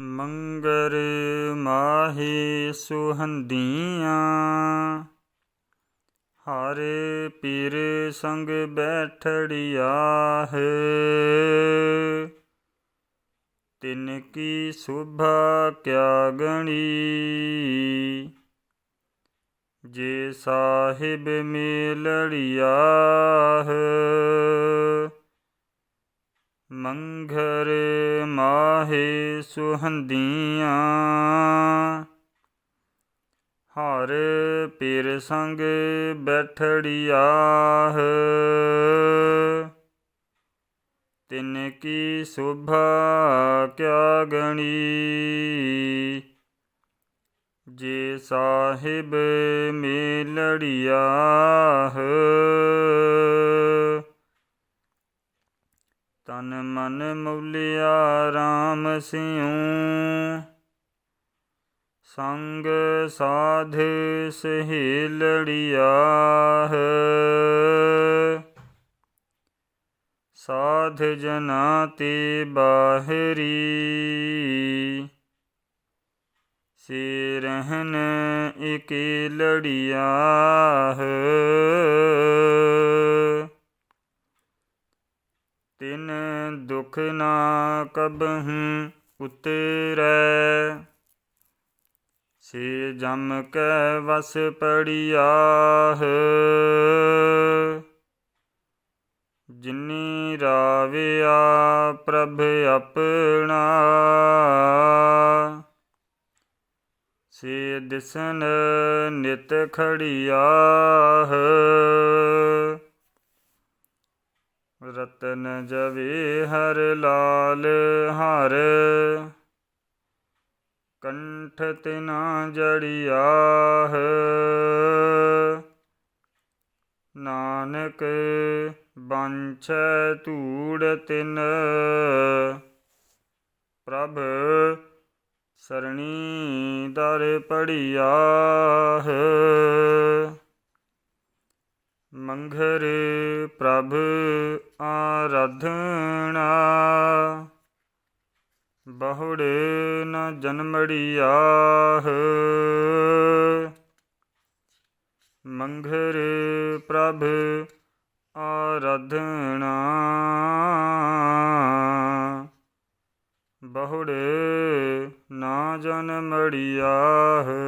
ਮੰਗਰ ਮਾਹੀ ਸੁਹੰਦੀਆਂ। ਹਰ ਪੀਰ ਸੰਗ ਬੈਠੜਿਆ ਹੈ ਤਿਨ ਕੀ ਸੁਭਾ ਕਿਆ ਗਣੀ। ਜੇ ਸਾਹਿਬ ਮੇਲੜਿਆ ਹੈ ਮੰਘਰ ਮਾਹੇ ਸੁਹੰਦੀਆਂ। ਹਰ ਪੀਰ ਸੰਗ ਬੈਠੜਿਆ ਹੈ ਤਿਨ ਕੀ ਸੁਭਾ ਕਿਆ ਗਣੀ। ਜੇ ਸਾਹਿਬ ਮੇਲੜਿਆ ਤਨ ਮਨ ਮੌਲਿਆ RAM ਸਿਉ। ਸੰਗ ਸਾਧ ਸਹੇਲੜਿਆ ਹੈ। ਸਾਧ ਜਨਾ ਤੇ ਬਾਹਰੀ, ਸੇ ਰਹਿਨ ਇਕੇ ਲੜਿਆ ਹੈ ਤਿਨ ਦੁਖ ਨਾ ਕਬਹੂ ਉਤਰੈ। ਸੇ ਜਮ ਕੈ ਵਸ ਪੜਿਆ ਹੈ ਜਿਨੀ ਰਾਵਿਆ ਪ੍ਰਭ ਆਪਣਾ। ਸੇ ਦਿਸਨ ਨਿਤ ਖੜਿਆ ਹੈ ਰਤਨ ਜਵੇ ਹਰ ਲਾਲ ਹਰ। ਕੰਠ ਤਿਨਾ ਜੜਿਆ ਨਾਨਕ ਬੰਛ ਧੂੜ ਤਿਨ। ਪ੍ਰਭ ਸਰਣੀ ਦਰ ਪੜਿਆ ਮੰਘਰ ਪ੍ਰਭ ਆਰਾਧਣਾ ਬਹੁੜੇ ਨ ਜਨਮੜਿਆ ਹੈ ਮੰਘਰ ਪ੍ਰਭ ਆਰਾਧਣਾ ਬਹੁੜੇ ਨਾ ਜਨਮੜਿਆ ਹੈ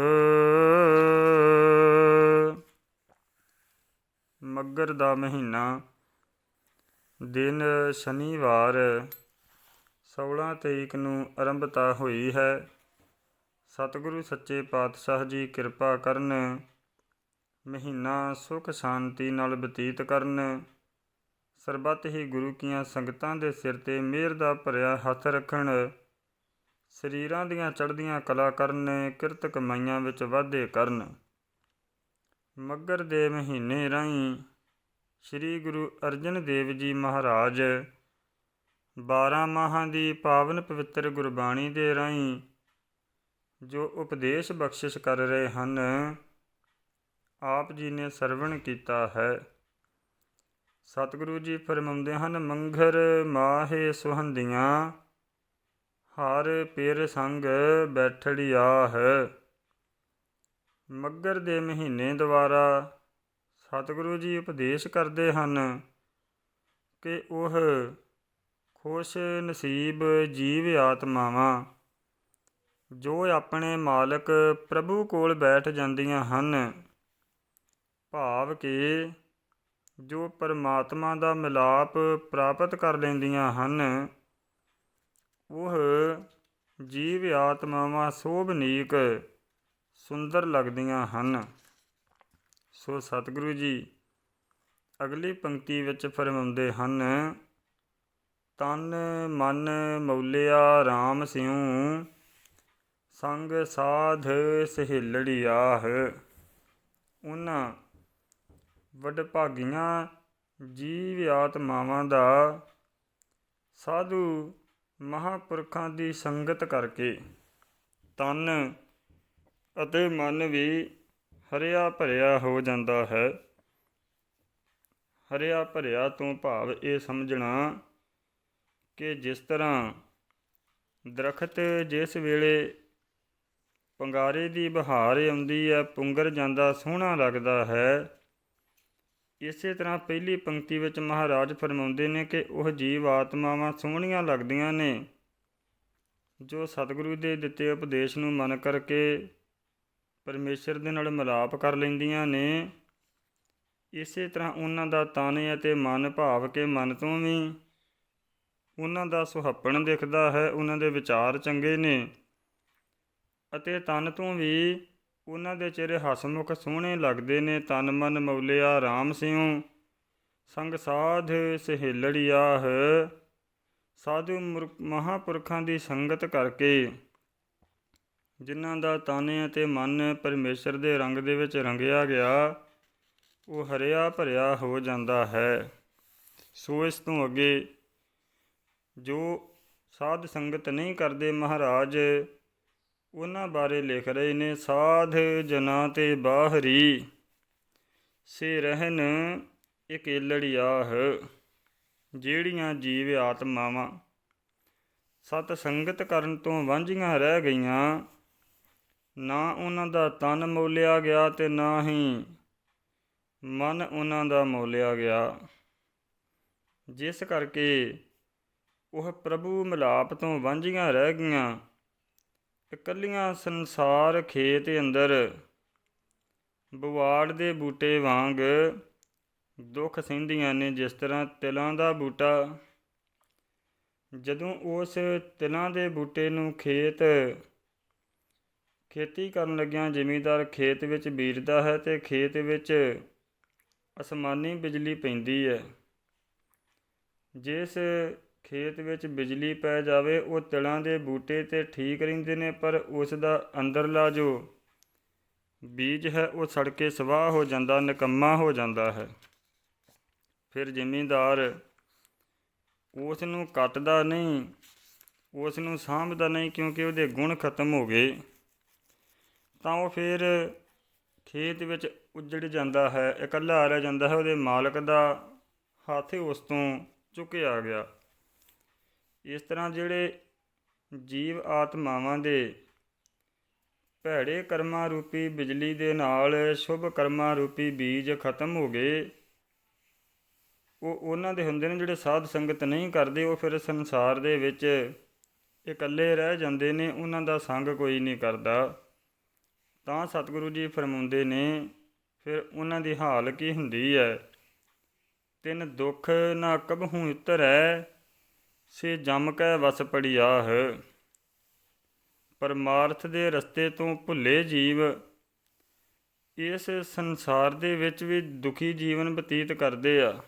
ਮੱਗਰ ਦਾ ਮਹੀਨਾ ਦਿਨ ਸ਼ਨੀਵਾਰ 16 ਤਰੀਕ ਨੂੰ ਆਰੰਭਤਾ ਹੋਈ ਹੈ। ਸਤਿਗੁਰੂ ਸੱਚੇ ਪਾਤਸ਼ਾਹ ਜੀ ਕਿਰਪਾ ਕਰਨ, ਮਹੀਨਾ ਸੁਖ ਸ਼ਾਂਤੀ ਨਾਲ ਬਤੀਤ ਕਰਨ। ਸਰਬੱਤ ਹੀ ਗੁਰੂ ਕੀਆਂ ਸੰਗਤਾਂ ਦੇ ਸਿਰ ਤੇ ਮਿਹਰ ਦਾ ਭਰਿਆ ਹੱਥ ਰੱਖਣ। ਸਰੀਰਾਂ ਦੀਆਂ ਚੜ੍ਹਦੀਆਂ ਕਲਾ ਕਰਨ, ਕਿਰਤ ਕਮਾਈਆਂ ਵਿੱਚ ਵਾਧੇ ਕਰਨ। ਮੱਗਰ ਦੇ ਮਹੀਨੇ ਰਾਹੀਂ ਸ੍ਰੀ ਗੁਰੂ ਅਰਜਨ ਦੇਵ ਜੀ ਮਹਾਰਾਜ 12 ਮਾਹਾਂ ਦੀ ਪਾਵਨ ਪਵਿੱਤਰ ਗੁਰਬਾਣੀ ਦੇ ਰਾਹੀਂ ਜੋ ਉਪਦੇਸ਼ ਬਖਸ਼ਿਸ਼ ਕਰ ਰਹੇ ਹਨ, ਆਪ ਜੀ ਨੇ ਸਰਵਣ ਕੀਤਾ ਹੈ। ਸਤਿਗੁਰੂ ਜੀ ਫਰਮਾਉਂਦੇ ਹਨ ਮੰਘਰ ਮਾਹੇ ਸੁਹੰਦੀਆਂ, ਹਰ ਪੇਰ ਸੰਗ ਬੈਠੜਿਆ ਹੈ। ਮੱਗਰ ਦੇ ਮਹੀਨੇ ਦੁਆਰਾ ਸਤਿਗੁਰੂ ਜੀ ਉਪਦੇਸ਼ ਕਰਦੇ ਹਨ ਕਿ ਉਹ ਖੁਸ਼ ਨਸੀਬ ਜੀਵ ਆਤਮਾਵਾਂ, ਜੋ ਆਪਣੇ ਮਾਲਕ ਪ੍ਰਭੂ ਕੋਲ ਬੈਠ ਜਾਂਦੀਆਂ ਹਨ, ਭਾਵ ਕਿ ਜੋ ਪਰਮਾਤਮਾ ਦਾ ਮਿਲਾਪ ਪ੍ਰਾਪਤ ਕਰ ਲੈਂਦੀਆਂ ਹਨ, ਉਹ ਜੀਵ ਆਤਮਾਵਾਂ ਸੋਭਨੀਕ, ਸੁੰਦਰ ਲੱਗਦੀਆਂ ਹਨ। ਸੋ ਸਤਿਗੁਰੂ ਜੀ, ਅਗਲੀ ਪੰਕਤੀ ਵਿੱਚ ਫਰਮਾਉਂਦੇ ਹਨ, ਤਨ ਮਨ ਮੌਲਿਆ RAM ਸਿਉ, ਸੰਗ ਸਾਧ ਸਹੇਲੜਿਆ ਹੈ ਉਹਨਾਂ ਵਡਭਾਗੀਆਂ ਜੀਵ ਆਤਮਾਵਾਂ ਦਾ ਸਾਧੂ ਮਹਾਪੁਰਖਾਂ ਦੀ ਸੰਗਤ ਕਰਕੇ ਤਨ ਅਤੇ ਮਨ ਵੀ ਹਰਿਆ ਭਰਿਆ ਹੋ ਜਾਂਦਾ ਹੈ। ਹਰਿਆ ਭਰਿਆ ਤੋਂ ਭਾਵ ਇਹ ਸਮਝਣਾ ਕਿ ਜਿਸ ਤਰ੍ਹਾਂ ਦਰਖਤ ਜਿਸ ਵੇਲੇ ਪੰਗਾਰੇ ਦੀ ਬਹਾਰ ਆਉਂਦੀ ਹੈ, ਪੁੰਗਰ ਜਾਂਦਾ ਸੋਹਣਾ ਲੱਗਦਾ ਹੈ। ਇਸੇ ਤਰ੍ਹਾਂ ਪਹਿਲੀ ਪੰਕਤੀ ਵਿੱਚ ਮਹਾਰਾਜ ਫਰਮਾਉਂਦੇ ਨੇ ਕਿ ਉਹ ਜੀਵ ਆਤਮਾਵਾਂ ਸੋਹਣੀਆਂ ਲੱਗਦੀਆਂ ਨੇ, ਜੋ ਸਤਿਗੁਰੂ ਦੇ ਦਿੱਤੇ ਉਪਦੇਸ਼ ਨੂੰ ਮਨ ਕਰਕੇ ਪਰਮੇਸ਼ਰ ਦੇ ਨਾਲ ਮਿਲਾਪ ਕਰ ਲੈਂਦੀਆਂ ਨੇ। ਇਸੇ ਤਰ੍ਹਾਂ ਉਹਨਾਂ ਦਾ ਤਨ ਅਤੇ ਮਨ ਭਾਵ ਕੇ ਮਨ ਤੋਂ ਵੀ ਉਹਨਾਂ ਦਾ ਸੁਹੱਪਣ ਦਿਖਦਾ ਹੈ, ਉਹਨਾਂ ਦੇ ਵਿਚਾਰ ਚੰਗੇ ਨੇ ਅਤੇ ਤਨ ਤੋਂ ਵੀ ਉਹਨਾਂ ਦੇ ਚਿਹਰੇ ਹਸਮੁਖ ਸੋਹਣੇ ਲੱਗਦੇ ਨੇ। ਤਨ ਮਨ ਮੌਲਿਆ ਰਾਮ ਸਿਉ, ਸੰਗ ਸਾਧ ਸਹੇਲੜਿਆਹ ਸਾਧੂ ਮੁਰ- ਮਹਾਪੁਰਖਾਂ ਦੀ ਸੰਗਤ ਕਰਕੇ ਜਿਨ੍ਹਾਂ ਦਾ ਤਨ ਅਤੇ ਮਨ ਪਰਮੇਸ਼ਰ ਦੇ ਰੰਗ ਦੇ ਵਿੱਚ ਰੰਗਿਆ ਗਿਆ, ਉਹ ਹਰਿਆ ਭਰਿਆ ਹੋ ਜਾਂਦਾ ਹੈ। ਸੋ ਇਸ ਤੋਂ ਅੱਗੇ, ਜੋ ਸਾਧ ਸੰਗਤ ਨਹੀਂ ਕਰਦੇ ਮਹਾਰਾਜ, ਉਹਨਾਂ ਬਾਰੇ ਲਿਖ ਰਹੇ ਨੇ, ਸਾਧ ਜਨਾ ਤੇ ਬਾਹਰੀ, ਸੇ ਰਹਿਨ ਇਕੇਲੜਿਆਹ ਜਿਹੜੀਆਂ ਜੀਵ ਆਤਮਾਵਾਂ। ਸਤ ਸੰਗਤ ਕਰਨ ਤੋਂ ਵਾਂਝੀਆਂ ਰਹਿ ਗਈਆਂ ਨਾ ਉਹਨਾਂ ਦਾ ਤਨ ਮੋਲਿਆ ਗਿਆ ਤੇ ਨਾ ਹੀ ਮਨ ਉਹਨਾਂ ਦਾ ਮੋਲਿਆ ਗਿਆ। ਜਿਸ ਕਰਕੇ ਉਹ ਪ੍ਰਭੂ ਮਿਲਾਪ ਤੋਂ ਵਾਂਝੀਆਂ ਰਹਿ ਗਈਆਂ। ਇਕੱਲੀਆਂ ਸੰਸਾਰ ਖੇਤ ਅੰਦਰ ਬਵਾੜ ਦੇ ਬੂਟੇ ਵਾਂਗ ਦੁੱਖ ਸਹਿੰਦੀਆਂ ਨੇ ਜਿਸ ਤਰ੍ਹਾਂ ਤਿਲਾਂ ਦਾ ਬੂਟਾ, ਜਦੋਂ ਉਸ ਤਿਲਾਂ ਦੇ ਬੂਟੇ ਨੂੰ ਖੇਤ ਖੇਤੀ ਕਰਨ ਲੱਗਿਆਂ ਜ਼ਿਮੀਂਦਾਰ ਖੇਤ ਵਿੱਚ ਬੀਜਦਾ ਹੈ ਤੇ ਖੇਤ ਵਿੱਚ ਅਸਮਾਨੀ ਬਿਜਲੀ ਪੈਂਦੀ ਹੈ। ਜਿਸ ਖੇਤ ਵਿੱਚ ਬਿਜਲੀ ਪੈ ਜਾਵੇ, ਉਹ ਤਿਲਾਂ ਦੇ ਬੂਟੇ ਤੇ ਠੀਕ ਰਹਿੰਦੇ ਨੇ, ਪਰ ਉਸ ਦਾ ਅੰਦਰਲਾ ਜੋ ਬੀਜ ਹੈ, ਉਹ ਸੜ ਕੇ ਸਵਾਹ ਹੋ ਜਾਂਦਾ, ਨਿਕੰਮਾ ਹੋ ਜਾਂਦਾ ਹੈ। ਫਿਰ ਜ਼ਿਮੀਂਦਾਰ ਉਸ ਨੂੰ ਕੱਟਦਾ ਨਹੀਂ, ਉਸ ਨੂੰ ਸਾਂਭਦਾ ਨਹੀਂ, ਕਿਉਂਕਿ ਉਹਦੇ ਗੁਣ ਖਤਮ ਹੋ ਗਏ। ਤਾਂ ਉਹ ਫਿਰ ਖੇਤ ਵਿੱਚ ਉੱਜੜ ਜਾਂਦਾ ਹੈ, ਇਕੱਲਾ ਰਹਿ ਜਾਂਦਾ ਹੈ, ਉਹਦੇ ਮਾਲਕ ਦਾ ਹੱਥ ਉਸ ਤੋਂ ਚੁੱਕਿਆ ਗਿਆ। ਇਸ ਤਰ੍ਹਾਂ ਜਿਹੜੇ ਜੀਵ ਆਤਮਾਵਾਂ ਦੇ ਭੈੜੇ ਕਰਮਾਂ ਰੂਪੀ ਬਿਜਲੀ ਦੇ ਨਾਲ ਸ਼ੁਭ ਕਰਮਾਂ ਰੂਪੀ ਬੀਜ ਖਤਮ ਹੋ ਗਏ, ਉਹ ਉਹਨਾਂ ਦੇ ਹੁੰਦੇ ਨੇ ਜਿਹੜੇ ਸਾਧ ਸੰਗਤ ਨਹੀਂ ਕਰਦੇ, ਉਹ ਫਿਰ ਸੰਸਾਰ ਦੇ ਵਿੱਚ ਇਕੱਲੇ ਰਹਿ ਜਾਂਦੇ ਨੇ, ਉਹਨਾਂ ਦਾ ਸੰਗ ਕੋਈ ਨਹੀਂ ਕਰਦਾ। ਤਾਂ ਸਤਿਗੁਰੂ ਜੀ ਫਰਮਾਉਂਦੇ ਨੇ, ਫਿਰ ਉਹਨਾਂ ਦੀ ਹਾਲ ਕੀ ਹੁੰਦੀ ਹੈ ਤਿੰਨ ਦੁੱਖ ਨਾ ਕਬਹੂ ਉਤਰੈ ਸੇ ਜਮ ਕੈ ਵਸ ਪੜਿਆਹ। ਪਰਮਾਰਥ ਦੇ ਰਸਤੇ ਤੋਂ ਭੁੱਲੇ ਜੀਵ, ਇਸ ਸੰਸਾਰ ਦੇ ਵਿੱਚ ਵੀ ਦੁਖੀ ਜੀਵਨ ਬਤੀਤ ਕਰਦੇ ਆ।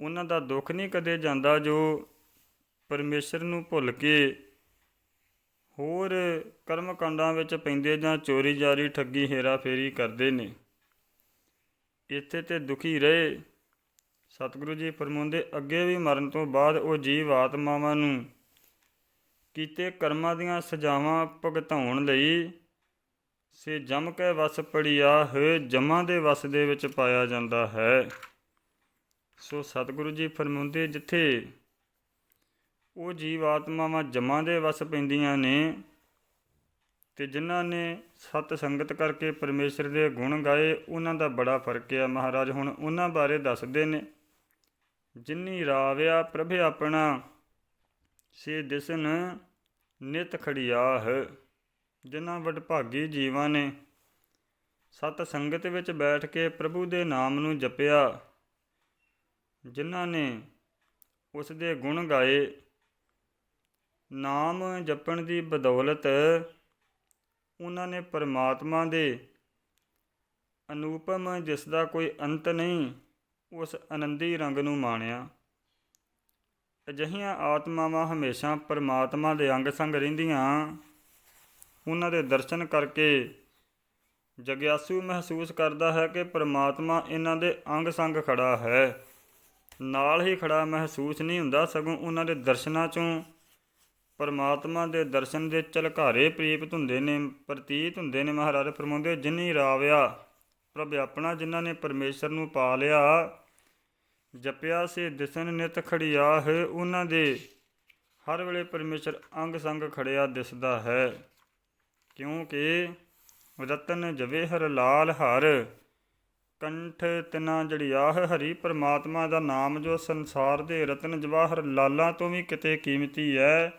ਉਹਨਾਂ ਦਾ ਦੁੱਖ ਨਹੀਂ ਕਦੇ ਜਾਂਦਾ ਜੋ ਪਰਮੇਸ਼ਰ ਨੂੰ ਭੁੱਲ ਕੇ ਹੋਰ ਕਰਮ ਕਾਂਡਾਂ ਵਿੱਚ ਪੈਂਦੇ ਜਾਂ ਚੋਰੀ ਜਾਰੀ ਠੱਗੀ ਹੇਰਾ ਫੇਰੀ ਕਰਦੇ ਨੇ। ਇੱਥੇ ਤੇ ਦੁਖੀ ਰਹੇ। ਸਤਿਗੁਰੂ ਜੀ ਫਰਮਾਉਂਦੇ, ਅੱਗੇ ਵੀ ਮਰਨ ਤੋਂ ਬਾਅਦ ਉਹ ਜੀਵ ਆਤਮਾਵਾਂ ਨੂੰ ਕੀਤੇ ਕਰਮਾਂ ਦੀਆਂ ਸਜ਼ਾਵਾਂ ਭੁਗਤਾਉਣ ਲਈ ਸੇ ਜਮ ਕੇ ਵਸ ਪੜਿਆ ਹੈ ਜਮਾਂ ਦੇ ਵਸ ਦੇ ਵਿੱਚ ਪਾਇਆ ਜਾਂਦਾ ਹੈ। ਸੋ ਸਤਿਗੁਰੂ ਜੀ ਫਰਮਾਉਂਦੇ, ਜਿੱਥੇ ਉਹ ਜੀਵ ਆਤਮਾਵਾਂ ਜਮਾਂ ਦੇ ਵਸ ਪੈਂਦੀਆਂ ਨੇ ਤੇ ਜਿਨ੍ਹਾਂ ਨੇ ਸਤ ਸੰਗਤ ਕਰਕੇ ਪਰਮੇਸ਼ਰ ਦੇ ਗੁਣ ਗਾਏ, ਉਹਨਾਂ ਦਾ ਬੜਾ ਫ਼ਰਕ ਆ। ਮਹਾਰਾਜ ਹੁਣ ਉਹਨਾਂ ਬਾਰੇ ਦੱਸਦੇ ਨੇ। ਜਿਨੀ ਰਾਵਿਆ ਪ੍ਰਭ ਆਪਣਾ ਸੇ ਦਿਸਨ ਨਿਤ ਖੜਿਆਹ, ਜਿਨ੍ਹਾਂ ਵਡਭਾਗੀ ਜੀਵਾਂ ਨੇ ਸਤ ਸੰਗਤ ਵਿੱਚ ਬੈਠ ਕੇ ਪ੍ਰਭੂ ਦੇ ਨਾਮ ਨੂੰ ਜਪਿਆ, ਜਿਨ੍ਹਾਂ ਨੇ ਉਸ ਦੇ ਗੁਣ ਗਾਏ ਨਾਮ ਜਪਣ ਦੀ ਬਦੌਲਤ ਉਹਨਾਂ ਨੇ ਪਰਮਾਤਮਾ ਦੇ ਅਨੂਪਮ, ਜਿਸ ਦਾ ਕੋਈ ਅੰਤ ਨਹੀਂ, ਉਸ ਆਨੰਦੀ ਰੰਗ ਨੂੰ ਮਾਣਿਆ। ਅਜਿਹੀਆਂ ਆਤਮਾਵਾਂ ਹਮੇਸ਼ਾ ਪਰਮਾਤਮਾ ਦੇ ਅੰਗ ਸੰਗ ਰਹਿੰਦੀਆਂ। ਉਹਨਾਂ ਦੇ ਦਰਸ਼ਨ ਕਰਕੇ ਜਗਿਆਸੂ ਮਹਿਸੂਸ ਕਰਦਾ ਹੈ ਕਿ ਪਰਮਾਤਮਾ ਇਹਨਾਂ ਦੇ ਅੰਗ ਸੰਗ ਖੜਾ ਹੈ। ਨਾਲ ਹੀ ਖੜਾ ਮਹਿਸੂਸ ਨਹੀਂ ਹੁੰਦਾ, ਸਗੋਂ ਉਹਨਾਂ ਦੇ ਦਰਸ਼ਨਾਂ ਚੋਂ ਪਰਮਾਤਮਾ ਦੇ ਦਰਸ਼ਨ ਦੇ ਝਲਕਾਰੇ ਪ੍ਰੀਪਤ ਹੁੰਦੇ ਨੇ, ਪ੍ਰਤੀਤ ਹੁੰਦੇ ਨੇ ਮਹਾਰਾਜ, ਫਰਮਾਉਂਦੇ ਜਿਨੀ ਰਾਵਿਆ ਪ੍ਰਭ ਆਪਣਾ ਜਿਨ੍ਹਾਂ ਨੇ ਪਰਮੇਸ਼ਰ ਨੂੰ ਪਾ ਲਿਆ, ਜਪਿਆ ਸੇ, ਦਿਸਨ ਨਿਤ ਖੜਿਆ ਹੈ, ਉਹਨਾਂ ਦੇ ਹਰ ਵੇਲੇ ਪਰਮੇਸ਼ਰ ਅੰਗ ਸੰਗ ਖੜਿਆ ਦਿਸਦਾ ਹੈ। ਕਿਉਂਕਿ ਰਤਨ ਜਵੇ ਹਰ ਲਾਲ ਹਰ, ਕੰਠ ਤਿਨਾ ਜੜਿਆਹ ਹਰੀ ਪਰਮਾਤਮਾ ਦਾ ਨਾਮ ਜੋ ਸੰਸਾਰ ਦੇ ਰਤਨ ਜਵਾਹਰ ਲਾਲਾਂ ਤੋਂ ਵੀ ਕਿਤੇ ਕੀਮਤੀ ਹੈ।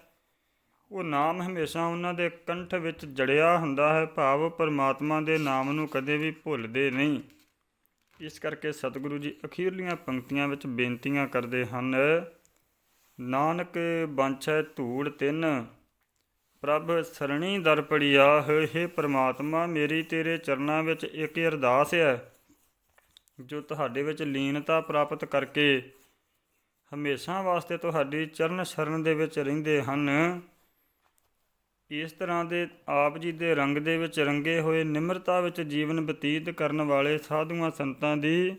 ਉਹ ਨਾਮ ਹਮੇਸ਼ਾ ਉਹਨਾਂ ਦੇ ਕੰਠ ਵਿੱਚ ਜੜਿਆ ਹੁੰਦਾ ਹੈ, ਭਾਵ ਪਰਮਾਤਮਾ ਦੇ ਨਾਮ ਨੂੰ ਕਦੇ ਵੀ ਭੁੱਲਦੇ ਨਹੀਂ। ਇਸ ਕਰਕੇ ਸਤਿਗੁਰੂ ਜੀ ਅਖੀਰਲੀਆਂ ਪੰਕਤੀਆਂ ਵਿੱਚ ਬੇਨਤੀਆਂ ਕਰਦੇ ਹਨ, ਨਾਨਕ ਬਾਂਛੈ ਧੂੜ ਤਿੰਨ, ਪ੍ਰਭ ਸਰਣੀ ਦਰਪੜੀ ਆਹ ਹੈ ਪ੍ਰਮਾਤਮਾ ਮੇਰੀ ਤੇਰੇ ਚਰਨਾਂ ਵਿੱਚ ਇੱਕ ਅਰਦਾਸ ਹੈ, ਜੋ ਤੁਹਾਡੇ ਵਿੱਚ ਲੀਨਤਾ ਪ੍ਰਾਪਤ ਕਰਕੇ ਹਮੇਸ਼ਾ ਵਾਸਤੇ ਤੁਹਾਡੀ ਚਰਨ ਸ਼ਰਨ ਦੇ ਵਿੱਚ ਰਹਿੰਦੇ ਹਨ। ਇਸ ਤਰ੍ਹਾਂ ਦੇ ਆਪ ਜੀ ਦੇ ਰੰਗ ਦੇ ਵਿੱਚ ਰੰਗੇ ਹੋਏ ਨਿਮਰਤਾ ਵਿੱਚ ਜੀਵਨ ਬਤੀਤ ਕਰਨ ਵਾਲੇ ਸਾਧੂਆਂ ਸੰਤਾਂ ਦੀ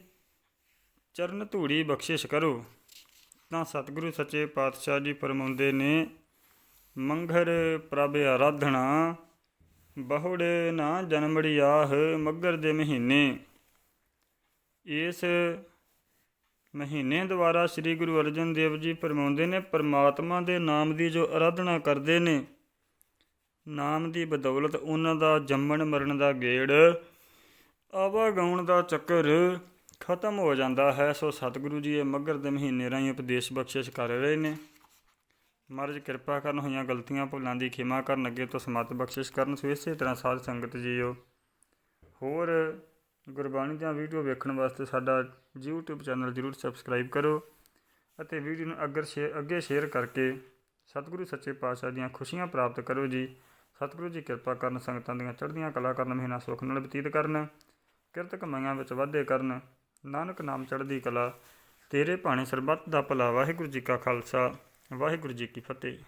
ਚਰਨ ਧੂੜੀ ਬਖਸ਼ਿਸ਼ ਕਰੋ। ਤਾਂ ਸਤਿਗੁਰੂ ਸੱਚੇ ਪਾਤਸ਼ਾਹ ਜੀ ਫਰਮਾਉਂਦੇ ਨੇ ਮੰਘਰ ਪ੍ਰਭ ਆਰਾਧਣਾ ਬਹੁੜੇ ਨਾ ਜਨਮੜੀ ਆਹ ਮੱਗਰ ਦੇ ਮਹੀਨੇ। ਇਸ ਮਹੀਨੇ ਦੁਆਰਾ ਸ੍ਰੀ ਗੁਰੂ ਅਰਜਨ ਦੇਵ ਜੀ ਫਰਮਾਉਂਦੇ ਨੇ, ਪਰਮਾਤਮਾ ਦੇ ਨਾਮ ਦੀ ਜੋ ਆਰਾਧਨਾ ਕਰਦੇ ਨੇ ਨਾਮ ਦੀ ਬਦੌਲਤ ਉਹਨਾਂ ਦਾ ਜੰਮਣ ਮਰਨ ਦਾ ਗੇੜ, ਆਵਾ ਗਾਉਣ ਦਾ ਚੱਕਰ ਖਤਮ ਹੋ ਜਾਂਦਾ ਹੈ। ਸੋ ਸਤਿਗੁਰੂ ਜੀ ਇਹ ਮੱਘਰ ਦੇ ਮਹੀਨੇ ਰਾਹੀਂ ਉਪਦੇਸ਼ ਬਖਸ਼ਿਸ਼ ਕਰ ਰਹੇ ਨੇ। ਮਹਾਰਾਜ ਕਿਰਪਾ ਕਰਨ ਹੋਈਆਂ ਗਲਤੀਆਂ ਭੁੱਲਾਂ ਦੀ ਖਿਮਾ ਕਰਨ ਅੱਗੇ ਤੋਂ ਸਮਤ ਬਖਸ਼ਿਸ਼ ਕਰਨ। ਸੋ ਇਸੇ ਤਰ੍ਹਾਂ ਸਾਧ ਸੰਗਤ ਜੀਓ, ਹੋਰ ਗੁਰਬਾਣੀ ਦੀਆਂ ਵੀਡੀਓ ਵੇਖਣ ਵਾਸਤੇ ਸਾਡਾ YouTube ਚੈਨਲ ਜਰੂਰ ਸਬਸਕ੍ਰਾਈਬ ਕਰੋ ਅਤੇ ਵੀਡੀਓ ਨੂੰ ਅੱਗੇ ਸ਼ੇਅਰ ਅੱਗੇ ਸ਼ੇਅਰ ਕਰਕੇ ਸਤਿਗੁਰੂ ਸੱਚੇ ਪਾਤਸ਼ਾਹ ਦੀਆਂ ਖੁਸ਼ੀਆਂ ਪ੍ਰਾਪਤ ਕਰੋ ਜੀ। ਸਤਿਗੁਰੂ ਜੀ ਕਿਰਪਾ ਕਰਨ, ਸੰਗਤਾਂ ਦੀਆਂ ਚੜ੍ਹਦੀਆਂ ਕਲਾ ਕਰਨ, ਮਹੀਨਾ ਸੁੱਖ ਨਾਲ ਬਤੀਤ ਕਰਨ, ਕਿਰਤ ਕਮਾਈਆਂ ਵਿੱਚ ਵਾਧੇ ਕਰਨ, ਨਾਨਕ ਨਾਮ ਚੜ੍ਹਦੀ ਕਲਾ, ਤੇਰੇ ਭਾਣੇ ਸਰਬੱਤ ਦਾ ਭਲਾ। ਵਾਹਿਗੁਰੂ ਜੀ ਕਾ ਖਾਲਸਾ, ਵਾਹਿਗੁਰੂ ਜੀ ਕੀ ਫਤਿਹ।